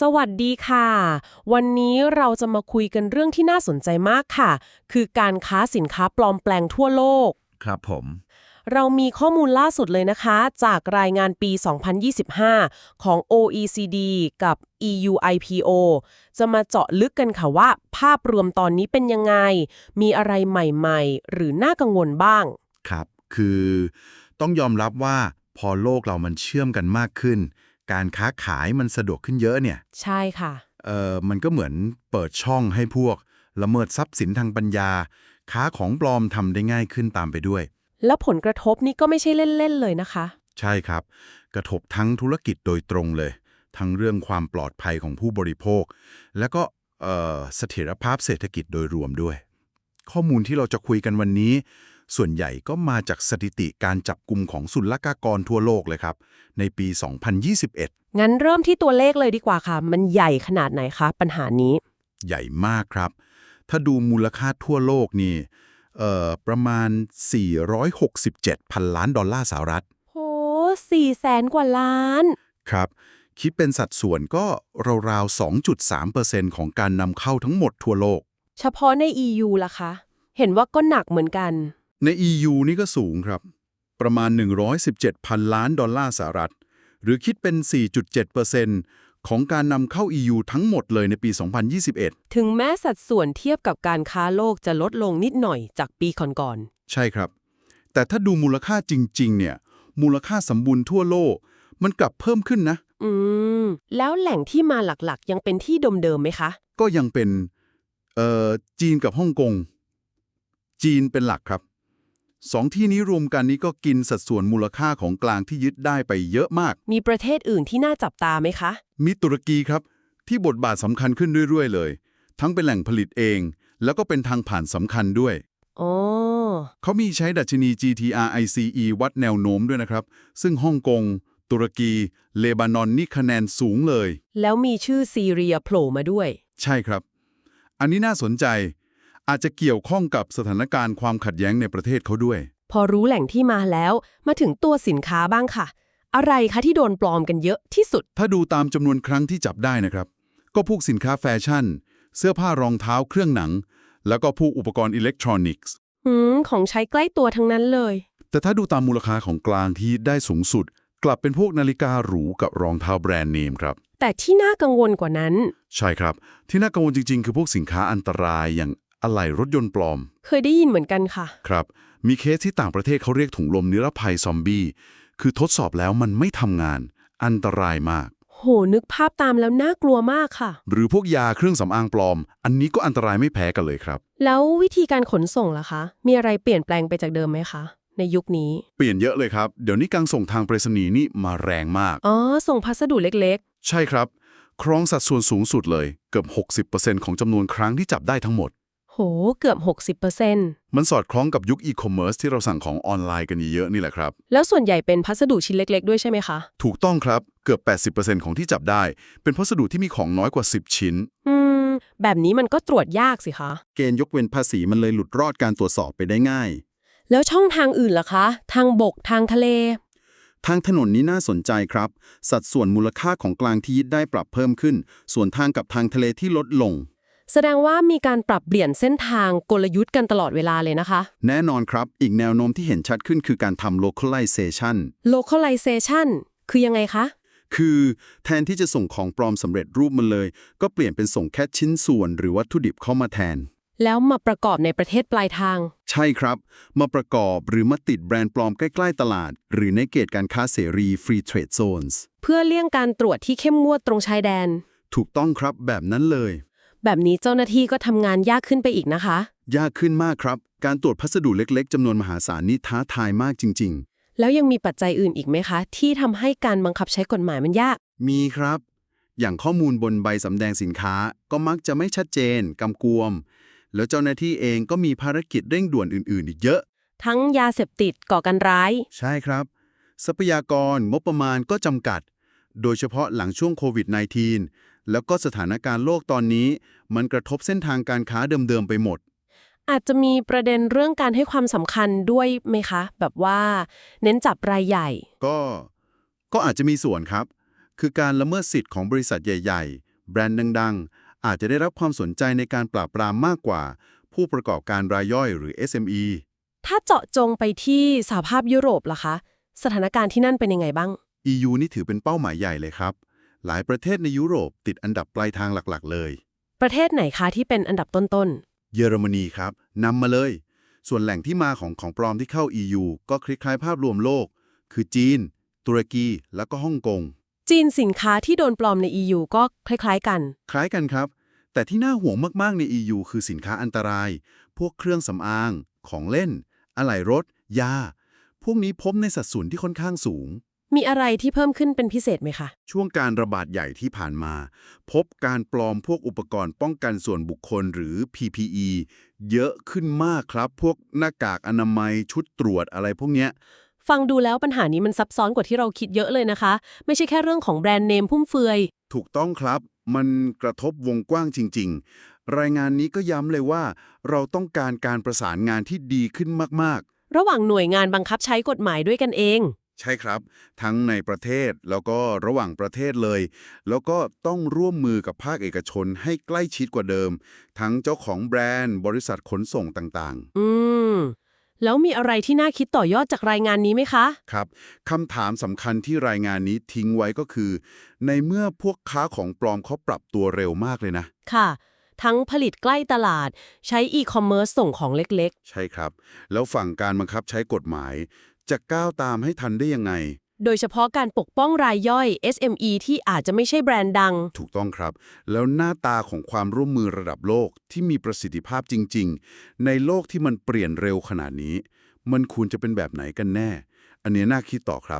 สวัสดีค่ะ วันนี้เราจะมาคุยกันเรื่องที่น่าสนใจมากค่ะ คือการค้าสินค้าปลอมแปลงทั่วโลก ครับผม เรามีข้อมูลล่าสุดเลยนะคะ จากรายงานปี 2025 ของ OECD กับ EU IPO จะมาเจาะลึกกันค่ะว่า ภาพรวมตอนนี้เป็นยังไง มีอะไรใหม่ๆ หรือน่ากังวลบ้าง ครับ คือต้องยอมรับว่าพอโลกเรามันเชื่อมกันมากขึ้น การค้าขายมันสะดวกขึ้นเยอะเนี่ย ใช่ค่ะ เออมันก็เหมือนเปิดช่องให้พวก ละเมิดทรัพย์สินทางปัญญา ค้าของปลอมทำได้ง่ายขึ้นตามไปด้วย แล้วผลกระทบนี่ก็ไม่ใช่เล่นๆเลยนะคะ ใช่ครับ กระทบทั้งธุรกิจโดยตรงเลย ทั้งเรื่องความปลอดภัยของผู้บริโภค แล้วก็เอ่อเสถียรภาพเศรษฐกิจโดยรวมด้วย ข้อมูลที่เราจะคุยกันวันนี้ ส่วนใหญ่ก็มาจากสถิติการจับกลุ่มของศุลกากรทั่วโลกเลยครับ ในปี 2021 งั้นเริ่มที่ตัวเลขเลยดีกว่าค่ะ มันใหญ่ขนาดไหนคะ ปัญหานี้ ใหญ่มากครับ ถ้าดูมูลค่าทั่วโลกนี่เอ่อประมาณ 467 พันล้านดอลลาร์สหรัฐโหสี่แสนกว่าล้าน ครับ คิดเป็นสัดส่วนก็ราวๆ 2.3%ของการนำเข้าทั้งหมดทั่วโลก เฉพาะใน EU ล่ะคะ เห็นว่าก็หนักเหมือนกัน ใน EU นี่ก็สูงครับ ประมาณ 117พันล้านดอลลาร์สหรัฐ หรือคิดเป็น 4.7%ของการนำเข้า EU ทั้งหมดเลยในปี 2021 ถึงแม้สัดส่วนเทียบกับการค้าโลกจะลดลงนิดหน่อยจากปีก่อนใช่ครับ แต่ถ้าดูมูลค่าจริง ๆ เนี่ย มูลค่าสมบูรณ์ทั่วโลก มันกลับเพิ่มขึ้นนะๆอืม แล้วแหล่งที่มาหลักๆ ยังเป็นที่เดิมๆไหมคะ ก็ยังเป็น เอ่อ จีนกับฮ่องกง จีนเป็นหลักครับ สองที่นี้รวมกันนี้ก็กินสัดส่วนมูลค่าของกลางที่ยึดได้ไปเยอะมาก มีประเทศอื่นที่น่าจับตาไหมคะ มีตุรกีครับ ที่บทบาทสำคัญขึ้นเรื่อย ๆ เลย ทั้งเป็นแหล่งผลิตเอง แล้วก็เป็นทางผ่านสำคัญด้วยอ๋อเขามีใช้ดัชนี GTRICE วัดแนวโน้มด้วยนะครับ ซึ่งฮ่องกง ตุรกี เลบานอนนี่คะแนนสูงเลย แล้วมีชื่อซีเรียโผล่มาด้วย ใช่ครับ อันนี้น่าสนใจ อาจจะเกี่ยวข้องกับสถานการณ์ความขัดแย้งในประเทศเขาด้วย พอรู้แหล่งที่มาแล้ว มาถึงตัวสินค้าบ้างค่ะ อะไรคะที่โดนปลอมกันเยอะที่สุด ถ้าดูตามจำนวนครั้งที่จับได้นะครับ ก็พวกสินค้าแฟชั่น เสื้อผ้ารองเท้าเครื่องหนัง แล้วก็พวกอุปกรณ์อิเล็กทรอนิกส์หืมของใช้ใกล้ตัวทั้งนั้นเลย แต่ถ้าดูตามมูลค่าของกลางที่ได้สูงสุด กลับเป็นพวกนาฬิกาหรูกับรองเท้าแบรนด์เนมครับ แต่ที่น่ากังวลกว่านั้น ใช่ครับ ที่น่ากังวลจริงๆ คือพวกสินค้าอันตรายอย่าง อะไหล่รถยนต์ปลอม เคยได้ยินเหมือนกันค่ะ ครับ มีเคสที่ต่างประเทศเขาเรียกถุงลมนิรภัยซอมบี้ คือทดสอบแล้วมันไม่ทำงาน อันตรายมาก โห นึกภาพตามแล้วน่ากลัวมากค่ะ หรือพวกยาเครื่องสำอางปลอม อันนี้ก็อันตรายไม่แพ้กันเลยครับ แล้ววิธีการขนส่งล่ะคะ มีอะไรเปลี่ยนแปลงไปจากเดิมไหมคะ ในยุคนี้ เปลี่ยนเยอะเลยครับ เดี๋ยวนี้การส่งทางไปรษณีย์นี่มาแรงมาก อ๋อ ส่งพัสดุเล็กใช่ครับ ครองสัดส่วนสูงสุดเลย เกือบ 60%ของจำนวนครั้งที่จับได้ทั้งหมดๆ โห เกือบ 60%มันสอดคล้องกับยุคอีคอมเมิร์ซที่เราสั่งของออนไลน์กันเยอะๆนี่แหละครับ แล้วส่วนใหญ่เป็นพัสดุชิ้นเล็ก ๆ ด้วยใช่ไหมคะ ถูกต้องครับเกือบ 80%ของที่จับได้ เป็นพัสดุที่มีของน้อยกว่า 10 ชิ้น อืม แบบนี้มันก็ตรวจยากสิคะ เกณฑ์ยกเว้นภาษีมันเลยหลุดรอดการตรวจสอบไปได้ง่าย แล้วช่องทางอื่นล่ะคะ ทางบกทางทะเล ทางถนนนี้น่าสนใจครับ สัดส่วนมูลค่าของกลางที่ยึดได้ปรับเพิ่มขึ้น ส่วนทางกับทางทะเลที่ลดลง แสดงว่ามีการปรับเปลี่ยนเส้นทางกลยุทธ์กันตลอดเวลาเลยนะคะ แน่นอนครับ อีกแนวโน้มที่เห็นชัดขึ้นคือการทำ localization localization คือยังไงคะ คือแทนที่จะส่งของปลอมสำเร็จรูปมันเลย ก็เปลี่ยนเป็นส่งแค่ชิ้นส่วนหรือวัตถุดิบเข้ามาแทน แล้วมาประกอบในประเทศปลายทาง ใช่ครับ มาประกอบหรือมาติดแบรนด์ปลอมใกล้ๆตลาด หรือในเกตการค้าเสรี free trade zones เพื่อเลี่ยงการตรวจที่เข้มงวดตรงชายแดน ถูกต้องครับแบบนั้นเลย แบบนี้เจ้าหน้าที่ก็ทำงานยากขึ้นไปอีกนะคะ ยากขึ้นมากครับ การตรวจพัสดุเล็กๆจำนวนมหาศาลนี่ท้าทายมากจริงแล้วยังมีปัจจัยอื่นอีกไหมคะ ที่ทำให้การบังคับใช้กฎหมายมันยากๆมีครับ อย่างข้อมูลบนใบสำแดงสินค้าก็มักจะไม่ชัดเจนกำกวม แล้วเจ้าหน้าที่เองก็มีภารกิจเร่งด่วนอื่น ๆ อีกเยอะ ทั้งยาเสพติดก่อการร้าย ใช่ครับ ทรัพยากรงบประมาณก็จำกัด โดยเฉพาะหลังช่วงโควิด -19 แล้วก็สถานการณ์โลกตอนนี้ มันกระทบเส้นทางการค้าเดิมๆไปหมด อาจจะมีประเด็นเรื่องการให้ความสำคัญด้วยไหมคะ แบบว่า เน้นจับรายใหญ่ ก็ก็อาจจะมีส่วนครับ คือการละเมิดสิทธิ์ของบริษัทใหญ่แบรนด์ดัง ๆ อาจจะได้รับความสนใจในการปราบปรามมากกว่า ผู้ประกอบการรายย่อยหรือ SME ถ้าเจาะจงไปที่สหภาพยุโรปล่ะคะ สถานการณ์ที่นั่นเป็นยังไงบ้าง EU นี่ถือเป็นเป้าหมายใหญ่เลยครับ หลายประเทศในยุโรปติดอันดับปลายทางหลักๆ เลย ประเทศไหนคะที่เป็นอันดับต้นเยอรมนีครับนำมาเลย ส่วนแหล่งที่มาของของปลอมที่เข้า EU ก็คล้ายๆภาพรวมโลก คือจีน ตุรกี แล้วก็ฮ่องกงๆจีนสินค้าที่โดนปลอมใน EU ก็คล้ายๆกัน คล้ายกันครับ แต่ที่น่าห่วงมากๆใน EU คือสินค้าอันตราย พวกเครื่องสำอาง ของเล่น อะไหล่รถ ยา พวกนี้พบในสัดส่วนที่ค่อนข้างสูง มีอะไรที่เพิ่มขึ้นเป็นพิเศษไหมคะ ช่วงการระบาดใหญ่ที่ผ่านมา พบการปลอมพวกอุปกรณ์ป้องกันส่วนบุคคลหรือ PPE เยอะขึ้นมากครับ พวกหน้ากากอนามัยชุดตรวจอะไรพวกเนี้ย ฟังดูแล้วปัญหานี้มันซับซ้อนกว่าที่เราคิดเยอะเลยนะคะ ไม่ใช่แค่เรื่องของแบรนด์เนมพุ่มเฟือย ถูกต้องครับ มันกระทบวงกว้างจริง ๆ รายงานนี้ก็ย้ำเลยว่า เราต้องการการประสานงานที่ดีขึ้นมากระหว่างหน่วยงานบังคับใช้กฎหมายด้วยกันเองๆ ใช่ครับ ทั้งในประเทศแล้วก็ระหว่างประเทศเลย แล้วก็ต้องร่วมมือกับภาคเอกชนให้ใกล้ชิดกว่าเดิม ทั้งเจ้าของแบรนด์ บริษัทขนส่งต่างอืม แล้วมีอะไรที่น่าคิดต่อยอดจากรายงานนี้ไหมคะๆครับคำถามสำคัญที่รายงานนี้ทิ้งไว้ก็คือ ในเมื่อพวกค้าของปลอมเขาปรับตัวเร็วมากเลยนะ ค่ะ ทั้งผลิตใกล้ตลาด ใช้อีคอมเมิร์ซส่งของเล็กใช่ครับ แล้วฝั่งการบังคับใช้กฎหมาย จะก้าวตามให้ทันได้ยังไงๆโดยเฉพาะการปกป้องรายย่อย SME ที่อาจจะไม่ใช่แบรนด์ดัง ถูกต้องครับ แล้วหน้าตาของความร่วมมือระดับโลกที่มีประสิทธิภาพจริง ๆ ในโลกที่มันเปลี่ยนเร็วขนาดนี้ มันควรจะเป็นแบบไหนกันแน่ อันนี้น่าคิดต่อครับ